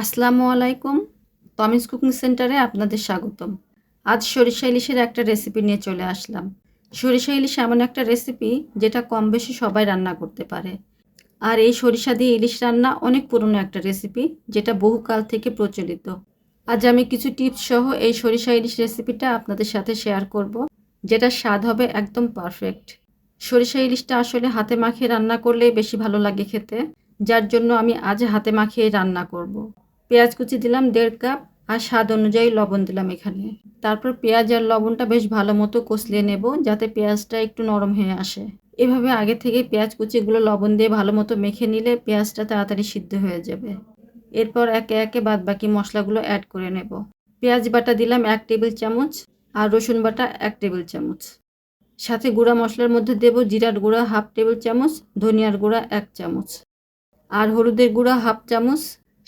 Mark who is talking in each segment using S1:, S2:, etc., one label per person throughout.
S1: আসসালামু আলাইকুম তমিজ কুকিং সেন্টারে আপনাদের স্বাগতম। আজ সরিষা ইলিশের একটা রেসিপি নিয়ে চলে আসলাম। সরিষা ইলিশ এমন একটা রেসিপি যেটা কম বেশি সবাই রান্না করতে পারে। আর এই সরিষা দিয়ে ইলিশ রান্না অনেক পুরনো একটা রেসিপি যেটা বহুকাল থেকে প্রচলিত। আজ আমি কিছু টিপস সহ এই সরিষা ইলিশ রেসিপিটা আপনাদের সাথে শেয়ার করব, যেটা স্বাদ হবে একদম পারফেক্ট। সরিষা ইলিশটা আসলে হাতে মাখিয়ে রান্না করলে বেশি ভালো লাগে খেতে, যার জন্য আমি আজ হাতে মাখিয়ে রান্না করব। পেঁয়াজ কুচি দিলাম দেড় কাপ আর স্বাদ অনুযায়ী লবণ দিলাম এখানে। তারপর পেঁয়াজ আর লবণটা বেশ ভালো মতো কষলিয়ে নেব যাতে পেঁয়াজটা একটু নরম হয়ে আসে। এভাবে আগে থেকে পেঁয়াজ কুচিগুলো লবণ দিয়ে ভালো মতো মেখে নিলে পেঁয়াজটা তাড়াতাড়ি সিদ্ধ হয়ে যাবে। এরপর একে একে বাদ বাকি মশলাগুলো অ্যাড করে নেব। পেঁয়াজ বাটা দিলাম এক টেবিল চামচ আর রসুন বাটা এক টেবিল চামচ। সাথে গুঁড়া মশলার মধ্যে দেব জিরার গুঁড়া হাফ টেবিল চামচ, ধনিয়ার গুঁড়া এক চামচ। আর হলুদের গুঁড়া হাফ চামচ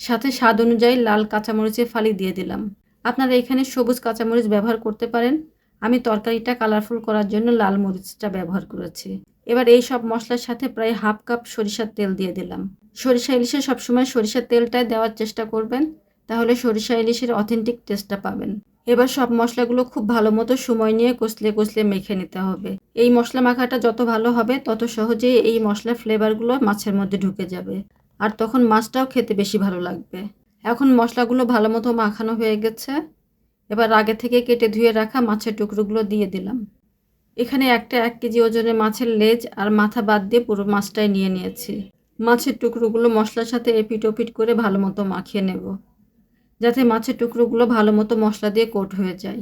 S1: সাথে স্বাদ অনুযায়ী লাল কাঁচামরিচের ফালি দিয়ে দিলাম। আপনারা এখানে সবুজ কাঁচামরিচ ব্যবহার করতে পারেন। আমি তরকারিটা কালারফুল করার জন্য লাল মরিচটা ব্যবহার করেছি। এবার এই সব মশলার সাথে প্রায় হাফ কাপ সরিষার তেল দিয়ে দিলাম। সরিষা ইলিশে সবসময় সরিষার তেলটাই দেওয়ার চেষ্টা করবেন, তাহলে সরিষা ইলিশের অথেন্টিক টেস্টটা পাবেন। এবার সব মশলাগুলো খুব ভালো মতো সময় নিয়ে কষলে কষলে মেখে নিতে হবে। এই মশলা মাখাটা যত ভালো হবে, তত সহজেই এই মশলার ফ্লেভারগুলো মাছের মধ্যে ঢুকে যাবে। আর তখন মাছটাও খেতে বেশি ভালো লাগবে। এখন মশলাগুলো ভালো মতো মাখানো হয়ে গেছে। এবার আগে থেকে কেটে ধুয়ে রাখা মাছের টুকরোগুলো দিয়ে দিলাম। এখানে একটা এক কেজি ওজনের মাছের লেজ আর মাথা বাদ দিয়ে পুরো মাছটাই নিয়ে নিয়েছি। মাছের টুকরোগুলো মশলার সাথে এপিট ওপিট করে ভালো মতো মাখিয়ে নেব, যাতে মাছের টুকরোগুলো ভালো মতো মশলা দিয়ে কোট হয়ে যায়।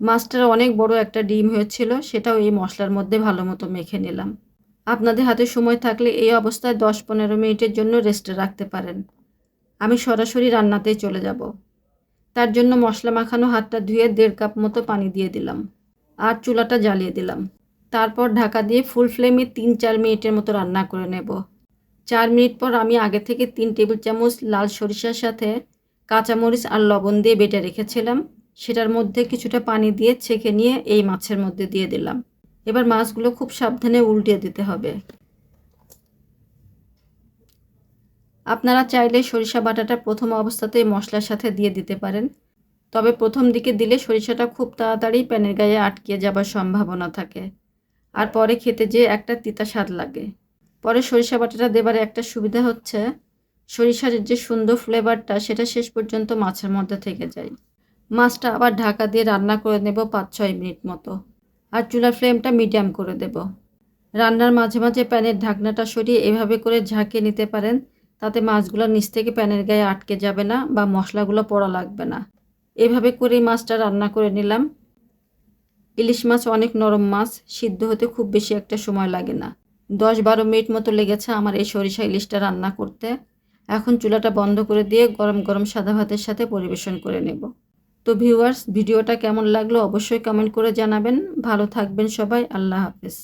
S1: মাছটার অনেক বড় একটা ডিম হয়েছিল, সেটাও এই মশলার মধ্যে ভালো মতো মেখে নিলাম। আপনাদের হাতে সময় থাকলে এই অবস্থায় দশ পনেরো মিনিটের জন্য রেস্টে রাখতে পারেন। আমি সরাসরি রান্নাতেই চলে যাব। তার জন্য মশলা মাখানো হাতটা ধুয়ে দেড় কাপ মতো পানি দিয়ে দিলাম আর চুলাটা জ্বালিয়ে দিলাম। তারপর ঢাকা দিয়ে ফুল ফ্লেমে তিন চার মিনিটের মতো রান্না করে নেব। চার মিনিট পর আমি আগে থেকে তিন টেবিল চামচ লাল সরিষার সাথে কাঁচামরিচ আর লবণ দিয়ে বেটে রেখেছিলাম। সেটার মধ্যে কিছুটা পানি দিয়ে ছেঁকে নিয়ে এই মাছের মধ্যে দিয়ে দিলাম। এবার মাছগুলো খুব সাবধানে উল্টিয়ে দিতে হবে। আপনারা চাইলে সরিষা বাটাটা প্রথম অবস্থাতেই মশলার সাথে দিয়ে দিতে পারেন। তবে প্রথম দিকে দিলে সরিষাটা খুব তাড়াতাড়ি প্যানের গায়ে আটকে যাবার সম্ভাবনা থাকে। আর পরে খেতে যেয়ে একটা তিতা স্বাদ লাগে। পরে সরিষা বাটাটা দেবার একটা সুবিধা হচ্ছে, সরিষার যে সুন্দর ফ্লেভারটা সেটা শেষ পর্যন্ত মাছের মধ্যে থেকে যায়। মাছটা আবার ঢাকা দিয়ে রান্না করে নেব পাঁচ ছয় মিনিট মতো। আর চুলার ফ্লেমটা মিডিয়াম করে দেব। রান্নার মাঝে মাঝে প্যানের ঢাকনাটা সরিয়ে এভাবে করে ঝাঁকিয়ে নিতে পারেন, তাতে মাছগুলো নিচ থেকে প্যানের গায়ে আটকে যাবে না বা মশলাগুলো পড়া লাগবে না। এভাবে করেই মাছটা রান্না করে নিলাম। ইলিশ মাছ অনেক নরম মাছ, সিদ্ধ হতে খুব বেশি একটা সময় লাগে না। দশ বারো মিনিট মতো লেগেছে আমার এই সরিষা ইলিশটা রান্না করতে। এখন চুলাটা বন্ধ করে দিয়ে গরম গরম সাদা ভাতের সাথে পরিবেশন করে নেব। তো ভিউয়ার্স ভিডিওটা কেমন লাগল অবশ্যই কমেন্ট করে জানাবেন। ভালো থাকবেন সবাই আল্লাহ হাফেজ।